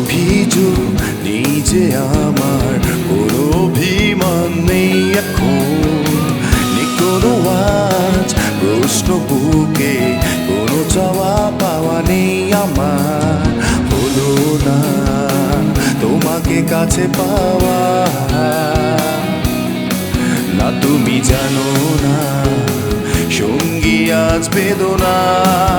অভিযোগ, নিজে আমার কোনো অভিমান নেই এখন। কোনো আজ প্রশ্ন বুকে, কোনো চাওয়া পাওয়া নেই আমার। হলো না তোমাকে কাছে পাওয়া। না তুমি জানো না, সঙ্গী আজ বেদনার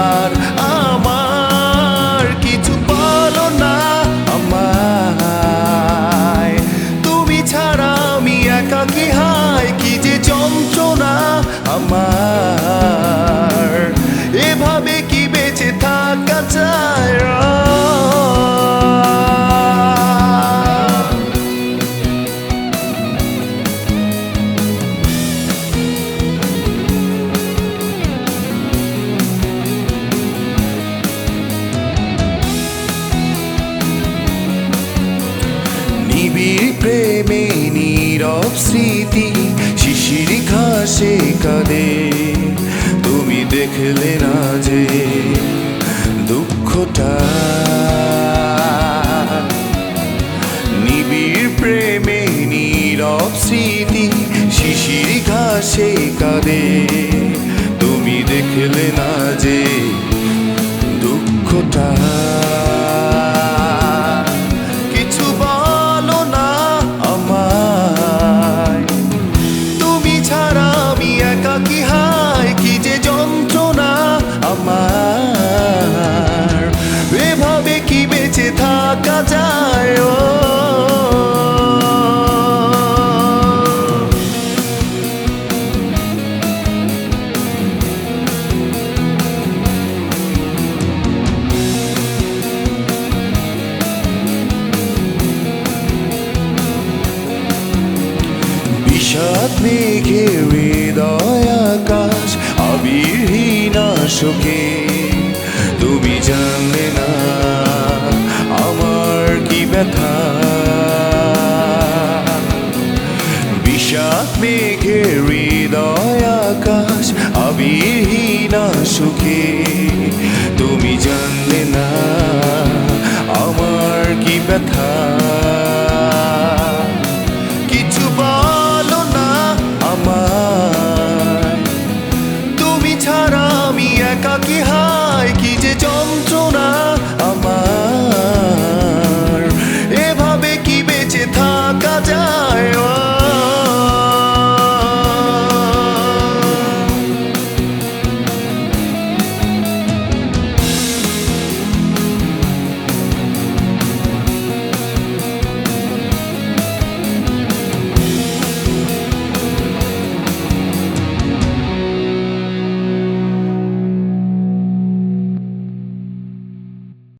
নিবিড় প্রেমে নীরব স্মৃতি, শিশির ঘাসে কাঁদে। তুমি দেখলে না যে দুঃখটা। নিবিড় প্রেমে নীরব স্মৃতি, শিশির ঘাসে কাঁদে। থাকা যায় বিষাদ মেঘে হৃদয় আকাশ আবিরহীন শোকে কি ব্যথা। বিষাদ মেঘে হৃদয় আকাশ, আবিহীনা সুখে। তুমি জানলে না আমার কি ব্যথা। কিছু আমার তুমি ছাড়া আমি কি হায়? কি যে যন্ত্রণা আমার।